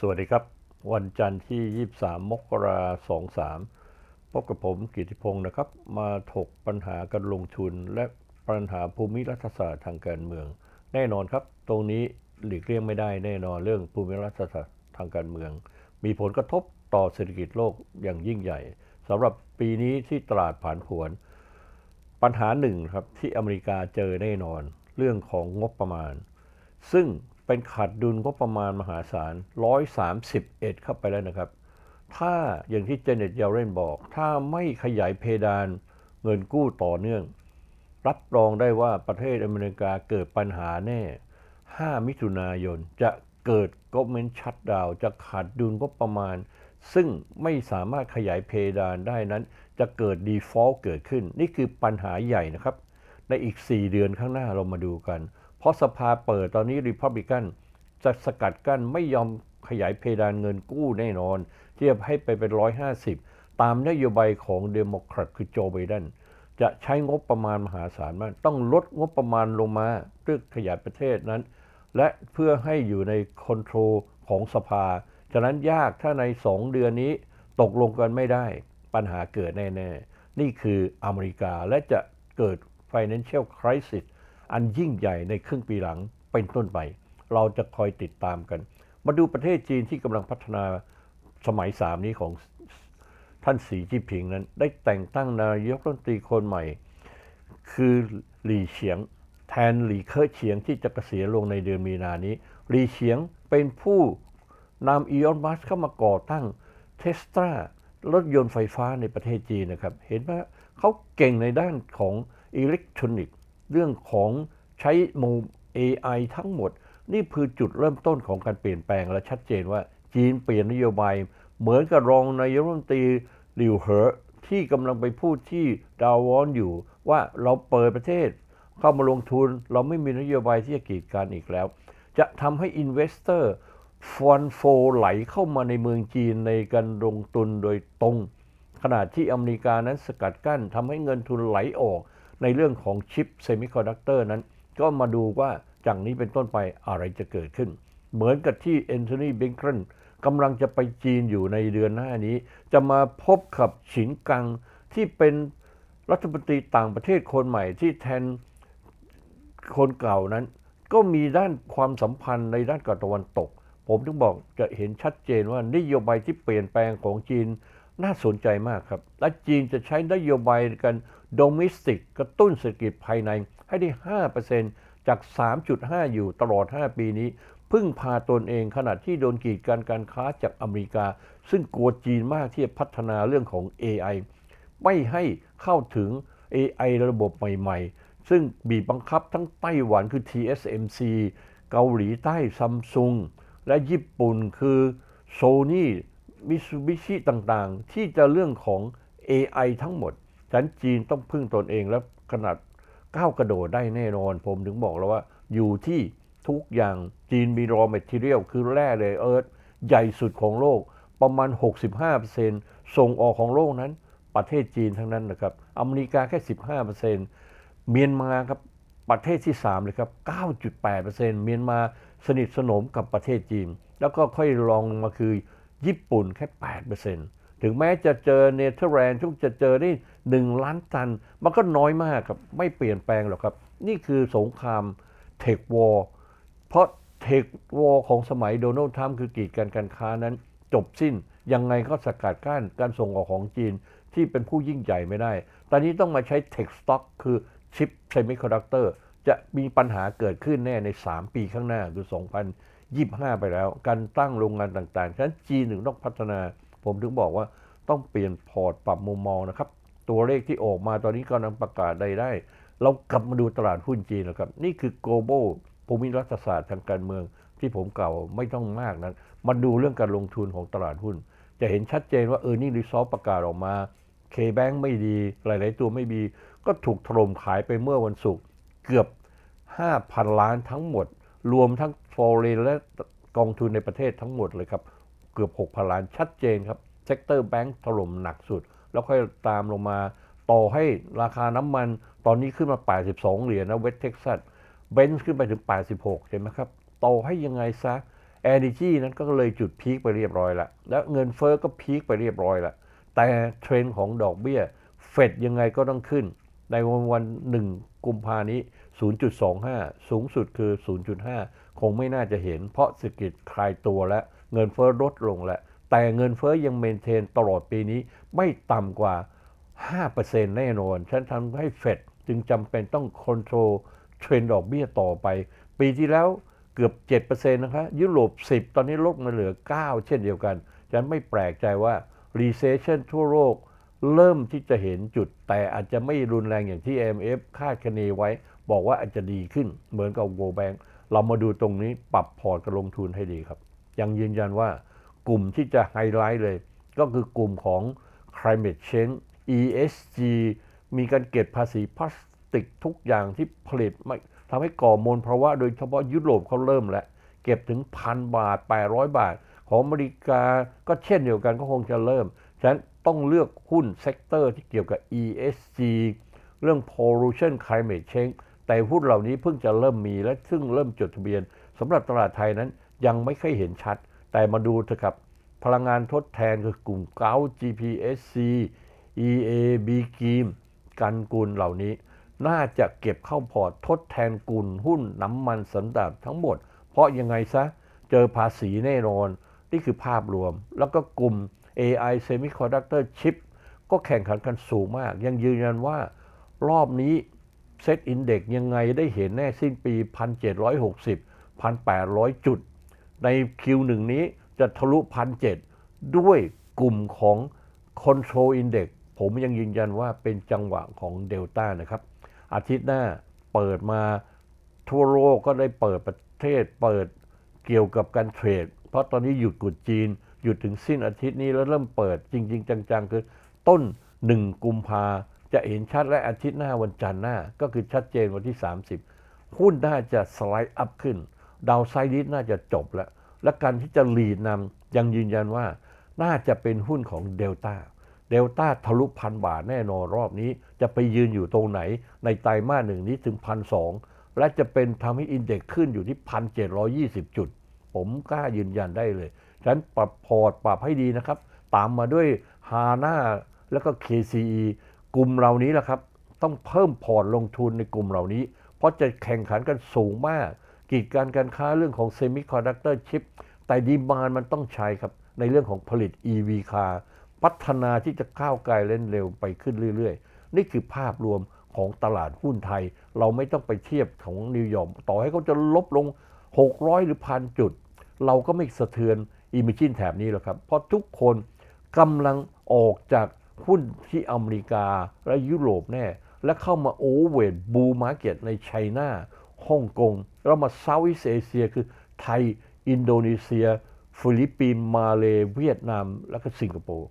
สวัสดีครับ วันจันทร์ที่ 23 มกราคม 23 พบกับผมกิติพงศ์นะครับ มาถกปัญหาการลงทุนและปัญหาภูมิรัฐศาสตร์ทางการเมือง แน่นอนครับ ตรงนี้หลีกเลี่ยงไม่ได้แน่นอนเรื่องภูมิรัฐศาสตร์ทางการเมือง มีผลกระทบต่อเศรษฐกิจโลกอย่างยิ่งใหญ่สำหรับปีนี้ที่ตลาดผ่านผวน ปัญหาหนึ่งครับที่อเมริกาเจอแน่นอน เรื่องของงบประมาณ ซึ่ง เป็นขาดดุลงบประมาณมหาศาล 131 เข้าไปแล้วนะครับ ถ้าอย่างที่เจเน็ตเยลเรนบอก ถ้าไม่ขยายเพดานเงินกู้ต่อเนื่อง รับรองได้ว่าประเทศอเมริกาเกิดปัญหาแน่ 5 มิถุนายนจะเกิดก็เมนชัดดาวจะขาดดุลงบประมาณ ซึ่งไม่สามารถขยายเพดานได้นั้น จะเกิด default เกิดขึ้น นี่คือปัญหาใหญ่นะครับ ในอีก 4 เดือนข้างหน้าเรามาดูกัน เพราะสภาเปิดตอนนี้ริพับลิกันจะสกัดกั้นไม่ยอมขยายเพดานเงินกู้แน่นอนที่จะให้ไปเป็น 150 ตามนโยบายของเดโมแครตคือโจไบเดนจะใช้งบประมาณมหาศาลมาก ต้องลดงบประมาณลงมาเพื่อขยายประเทศนั้น และเพื่อให้อยู่ในคอนโทรลของสภา ฉะนั้นยากถ้าใน 2 เดือนนี้ตกลงกันไม่ได้ปัญหาเกิดแน่ ๆ นี่คืออเมริกาและจะเกิด financial crisis อันยิ่งใหญ่ในครึ่งปีหลังเป็นต้นไป เราจะคอยติดตามกัน มาดูประเทศจีนที่กำลังพัฒนาสมัยสามนี้ของท่านสีจิ้ผิงนั้น ได้แต่งตั้งนายกรัฐมนตรีคนใหม่ คือหลี่เฉียง แทนหลี่เคอเฉียงที่จะเกษียณลงในเดือนมีนานี้ หลี่เฉียงเป็นผู้นำอีออนมัสเข้ามาก่อตั้งเทสตรารถยนต์ไฟฟ้าในประเทศจีนนะครับ เห็นไหมเขาเก่งในด้านของอิเล็กทรอนิกส์ เรื่องของใช้โม AI ทั้งหมด นี่คือจุดเริ่มต้นของการเปลี่ยนแปลงและชัดเจนว่าจีนเปลี่ยนนโยบาย เหมือนกับรองนายรัฐมนตรีหลิวเหอที่กำลังไปพูดที่ดาวอนอยู่ ว่าเราเปิดประเทศ เข้ามาลงทุนเราไม่มีนโยบายที่จะกีดกันอีกแล้ว จะทำให้อินเวสเตอร์ฟอนโฟไหลเข้ามาในเมืองจีนในการลงทุนโดยตรง ขณะที่อเมริกานั้นสกัดกั้นทำให้เงินทุนไหลออก ในเรื่องของชิปเซมิคอนดักเตอร์นั้น ก็มาดูว่าจากนี้เป็นต้นไปอะไรจะเกิดขึ้น เหมือนกับที่แอนโทนีเบงเกนกำลังจะไปจีนอยู่ในเดือนหน้านี้ จะมาพบกับฉินกังที่เป็นรัฐมนตรีต่างประเทศคนใหม่ที่แทนคนเก่านั้น ก็มีด้านความสัมพันธ์ในด้านกับตะวันตก ผมถึงบอกจะเห็นชัดเจนว่านโยบายที่เปลี่ยนแปลงของจีนน่าสนใจมากครับ และจีนจะใช้นโยบายกัน โดมิสติกกระตุ้นเศรษฐกิจภายในให้ได้ 5%จาก 3.5 อยู่ตลอด 5 ปีนี้ พึ่งพาตนเองขณะที่โดนกีดกันการค้าจากอเมริกา ซึ่งกลัวจีนมากที่จะพัฒนาเรื่องของ AI ไม่ให้เข้าถึง AI ระบบใหม่ๆ ซึ่งบีบบังคับทั้งไต้หวันคือ TSMC เกาหลีใต้ซัมซุงและญี่ปุ่นคือโซนี่มิซูบิชิต่างๆ ที่จะเรื่องของ AI ทั้งหมด ฉันจีนต้องพึ่งตนเองและขนาดก้าวกระโดดได้แน่นอน ผมถึงบอกแล้วว่า อยู่ที่ทุกอย่างจีนมี raw material คือแร่เลยเอิร์ธใหญ่สุดของโลกประมาณ 65%ส่งออกของโลกนั้น ประเทศจีนทั้งนั้นนะครับ อเมริกาแค่ 15%เมียนมาครับประเทศที่ 3 เลยครับ 9.8%เมียนมาสนิทสนมกับประเทศจีน แล้วก็ค่อยลองมาคือญี่ปุ่นแค่ 8% ถึงแม้จะเจอเนเธอร์แลนด์ทุกจะเจอได้1ล้านตัน มันก็น้อยมากครับ ไม่เปลี่ยนแปลงหรอกครับ นี่คือสงครามเทควอร์เพราะเทควอร์ของสมัยโดนัลด์ทรัมป์คือกีดกันการค้านั้น จบสิ้นยังไงก็สกัดกั้นการส่งออกของจีนที่เป็นผู้ยิ่งใหญ่ไม่ได้ ตอนนี้ต้องมาใช้เทคสต็อกคือชิปเซมิคอนดักเตอร์จะมีปัญหาเกิดขึ้นแน่ใน 3 ปีข้างหน้าคือ 2025 ไปแล้ว การตั้งโรงงานต่างๆ ฉะนั้นจีนถึงต้องพัฒนา ผมถึงบอกว่า ต้องเปลี่ยนพอร์ตปรับมุมมองนะครับ ตัวเลขที่ออกมาตอนนี้กำลังประกาศได้ได้ เรากลับมาดูตลาดหุ้นจีนนะครับ นี่คือ global ภูมิรัฐศาสตร์ทางการเมืองที่ผมกล่าวไม่ต้องมากนะมาดูเรื่องการลงทุนของตลาดหุ้น จะเห็นชัดเจนว่าเออน็งรีซอสประกาศออกมาเคแบงไม่ดี หลาย ๆ ตัวไม่ดี ก็ถูกถล่มขายไปเมื่อวันศุกร์เกือบ 5,000 ล้านทั้งหมด รวมทั้งฟอเรนและกองทุนในประเทศทั้งหมดเลยครับ เกือบ 6,000 ล้านชัดเจนครับ เซกเตอร์แบงค์ถล่มหนักสุด แล้วค่อยตามลงมาต่อให้ราคาน้ำมันตอนนี้ขึ้นมา 82 เหรียญนะเวสเท็กซัสเบนซ์ขึ้นไปถึง 86เห็นไหมครับต่อให้ยังไงซะ energy นั้นก็เลยจุดพีคไปเรียบร้อยละแล้วเงินเฟอ้อก็พีคไปเรียบร้อยละแต่เทรนด์ของดอกเบี้ยเฟดยังไงก็ต้องขึ้น ในวันวันหนึ่งกุมภานี้ 0.25 สูงสุดคือ 0.5 คงไม่น่าจะเห็น เพราะเศรษฐกิจคลายตัวและเงินเฟ้อลดลงแล้ว แต่เงินเฟ้อยังเมนเทนตลอดปีนี้ไม่ต่ำกว่า 5%แน่นอน ฉันทำให้เฟดจึงจำเป็นต้องคอนโทรลเทรนด์ดอกเบี้ยต่อไป ปีที่แล้วเกือบ 7%นะคะยุโรป 10 ตอนนี้ลดมาเหลือ 9 เช่นเดียวกันฉันไม่แปลกใจว่า recession ทั่วโลกเริ่มที่จะเห็นจุดแต่อาจจะไม่รุนแรงอย่างที่ IMF คาดคะเนไว้ บอกว่าอาจจะดีขึ้น เหมือนกับ World Bank เรามาดูตรงนี้ปรับพอร์ตการลงทุนให้ดีครับ ยังยืนยันว่า กลุ่มที่จะไฮไลท์เลย ก็คือกลุ่มของ climate change ESG มีการเก็บภาษีพลาสติกทุกอย่างที่ผลิตไม่ทำให้ก่อมลภาวะโดยเฉพาะยุโรปเขาเริ่มแล้ว เก็บถึงพันบาท 800 บาท ของอเมริกาก็เช่นเดียวกันก็คงจะเริ่ม ฉะนั้นต้องเลือกหุ้นเซกเตอร์ที่เกี่ยวกับ ESG เรื่อง pollution climate change แต่หุ้นเหล่านี้เพิ่งจะเริ่มมีและซึ่งเริ่มจดทะเบียนสำหรับตลาดไทยนั้นยังไม่ค่อยเห็นชัด แต่มาดูเถอะครับ พลังงานทดแทนคือกลุ่มเกา GPSC EA B กีมกันกุลเหล่านี้ น่าจะเก็บเข้าพอร์ตทดแทนกุลหุ้นน้ำมันสันดาปทั้งหมด เพราะยังไงซะ เจอภาษีแน่นอน นี่คือภาพรวม แล้วก็กลุ่ม AI Semiconductor Chip ก็แข่งขันกันสูงมาก ยังยืนยันว่ารอบนี้เซตอินเด็กยังไงได้เห็นแน่สิ้นปี 1,760 1,800 จุด ใน Q1 นี้จะทะลุ1,700ด้วยกลุ่มของ Control Index ผมยังยืนยันว่าเป็นจังหวะของเดลต้านะครับ อาทิตย์หน้าเปิดมาทั่วโลกก็ได้เปิดประเทศเปิดเกี่ยวกับการเทรด เพราะตอนนี้หยุดกุดจีน หยุดถึงสิ้นอาทิตย์นี้แล้วเริ่มเปิดจริง ๆ จัง ๆ คือต้น 1 กุมภาจะเห็นชัดและอาทิตย์หน้าวันจันทร์หน้า ก็คือชัดเจนวันที่ 30 หุ้นน่าจะสไลด์อัพขึ้น ดาวไซด์ลิสน่าจะจบแล้ว และการที่จะลีดนำยังยืนยันว่าน่าจะเป็นหุ้นของเดลต้าเดลต้าทะลุพันบาทแน่นอนรอบนี้ จะไปยืนอยู่ตรงไหน ในไตรมาสหนึ่งนี้ถึงพันสองและจะเป็นทำให้อินเด็กซ์ขึ้นอยู่ที่พันเจ็ดร้อยี่สิบจุด ผมกล้ายืนยันได้เลยฉะนั้นปรับพอร์ตปรับให้ดีนะครับ ตามมาด้วยฮาน่าแล้วก็ KCE กลุ่มเหล่านี้แหละครับ ต้องเพิ่มพอร์ตลงทุนในกลุ่มเหล่านี้ เพราะจะแข่งขันกันสูงมาก กีดการการค้าเรื่องของเซมิคอนดักเตอร์ชิปแต่ดีมานมันต้องใช้ครับ ในเรื่องของผลิต EV คาร์พัฒนาที่จะก้าวไกลเล่นเร็วไปขึ้นเรื่อยๆ นี่คือภาพรวมของตลาดหุ้นไทย เราไม่ต้องไปเทียบของนิวยอร์กต่อให้เขาจะลบลง 600 หรือพันจุด เราก็ไม่สะเทือนอิมิชินแถบนี้หรอกครับ เพราะทุกคนกำลังออกจากหุ้นที่อเมริกาและยุโรปแน่ และเข้ามาโอเวอร์บูมาร์เก็ตในไชน่า ฮ่องกง แล้วมาเซาท์อีสเอเชียคือไทย อินโดนีเซีย ฟิลิปปินส์มาเลเวียดนาม แล้วก็สิงคโปร์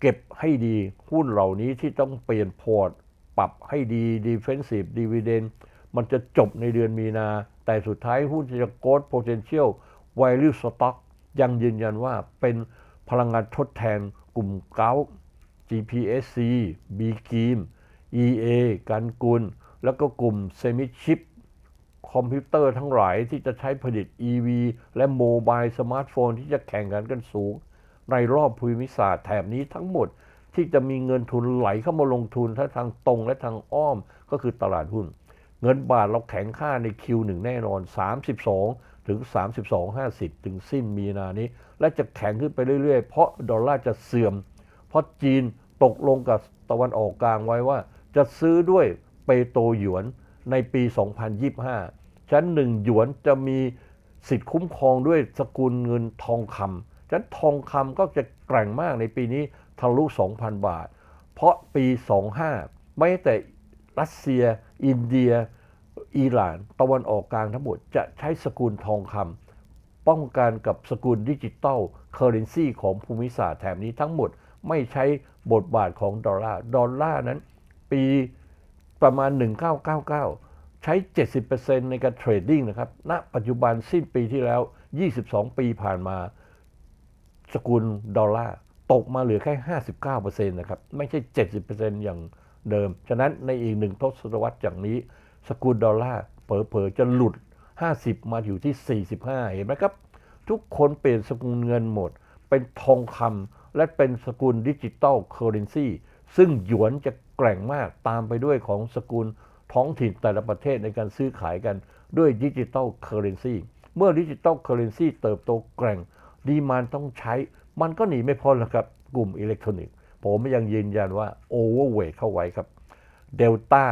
เก็บให้ดีหุ้นเหล่านี้ที่ต้องเปลี่ยนพอร์ต ปรับให้ดี defensive dividend มันจะจบในเดือนมีนา แต่สุดท้ายหุ้นจะ growth potential value stock ยังยืนยันว่าเป็นพลังงานทดแทนกลุ่มเก้า GPSC B กีม EA กันกุล แล้วก็กลุ่มเซมิชิป คอมพิวเตอร์ทั้งหลายที่จะใช้ผลิต EV และโมบายสมาร์ทโฟนที่จะแข่งขันกันสูง ในรอบภูมิศาสตร์แถบนี้ทั้งหมดที่จะมีเงินทุนไหลเข้ามาลงทุนทั้งทางตรงและทางอ้อมก็คือตลาดหุ้น เงินบาทเราแข็งค่าใน Q1 แน่นอน 32 ถึง 32.50 ถึงสิ้นมีนานี้ และจะแข็งขึ้นไปเรื่อยๆ เพราะดอลลาร์จะเสื่อม เพราะจีนตกลงกับตะวันออกกลางไว้ว่า จะซื้อด้วยเปโตรหยวน ในปี 2025 ชั้นหนึ่งหยวนจะมีสิทธิ์คุ้มครองด้วยสกุลเงินทองคำฉะนั้นทองคำก็จะแกร่งมากในปีนี้ทะลุ 2,000 บาท เพราะปี 25 ไม่แต่รัสเซีย อินเดีย อิหร่าน ตะวันออกกลางทั้งหมดจะใช้สกุลทองคำป้องกันกับสกุลดิจิตอลเคอร์เรนซีของภูมิศาสตร์แถบนี้ทั้งหมดไม่ใช้บทบาทของดอลลาร์ ดอลลาร์นั้นปี ประมาณ 1999 ใช้ 70%ในการเทรดดิ้งนะครับ ณ ปัจจุบันสิ้นปีที่แล้ว 22 ปีผ่านมา สกุลดอลลาร์ตกมาเหลือแค่ 59%นะครับ ไม่ใช่ 70%อย่างเดิม ฉะนั้นในอีกหนึ่งทศวรรษจากนี้ สกุลดอลลาร์เผลอๆจะหลุด 50 มาอยู่ที่ 45 เห็นไหมครับ ทุกคนเปลี่ยนสกุลเงินหมด เป็นทองคำและเป็นสกุลดิจิตอลเคอร์เรนซีซึ่งหยวนจะ แกร่งมากตามไปด้วยของสกุลท้องถิ่นแต่ละประเทศในการซื้อขายกันด้วยดิจิตอลเคอร์เรนซีเมื่อดิจิตอลเคอร์เรนซีเติบโตแกร่ง ดีมานต้องใช้ มันก็หนีไม่พ้นแล้วครับ กลุ่มอิเล็กทรอนิกส์ ผมยังยืนยันว่าโอเวอร์เวทเข้าไว้ครับเดลต้า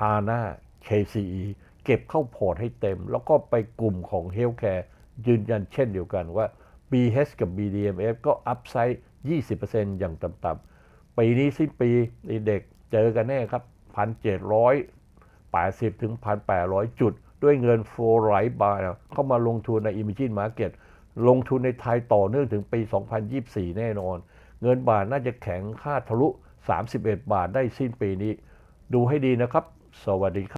ฮาน่า KCE เก็บเข้าพอร์ตให้เต็ม แล้วก็ไปกลุ่มของเฮลท์แคร์ยืนยันเช่นเดียวกันว่า BH กับ BDMF ก็อัพไซด์ 20%อย่างต่ำๆปีนี้สิ้นปีเด็ก เจอกันแน่ครับ 1,780 ถึง 1,800 จุด ด้วยเงินโฟร์ไรบาร์เข้ามาลงทุนใน Imagine Market ลงทุนในไทยต่อเนื่องถึงปี 2024 แน่นอน เงินบาทน่าจะแข็งค่าทะลุ 31 บาทได้สิ้นปีนี้ ดูให้ดีนะครับ สวัสดีครับ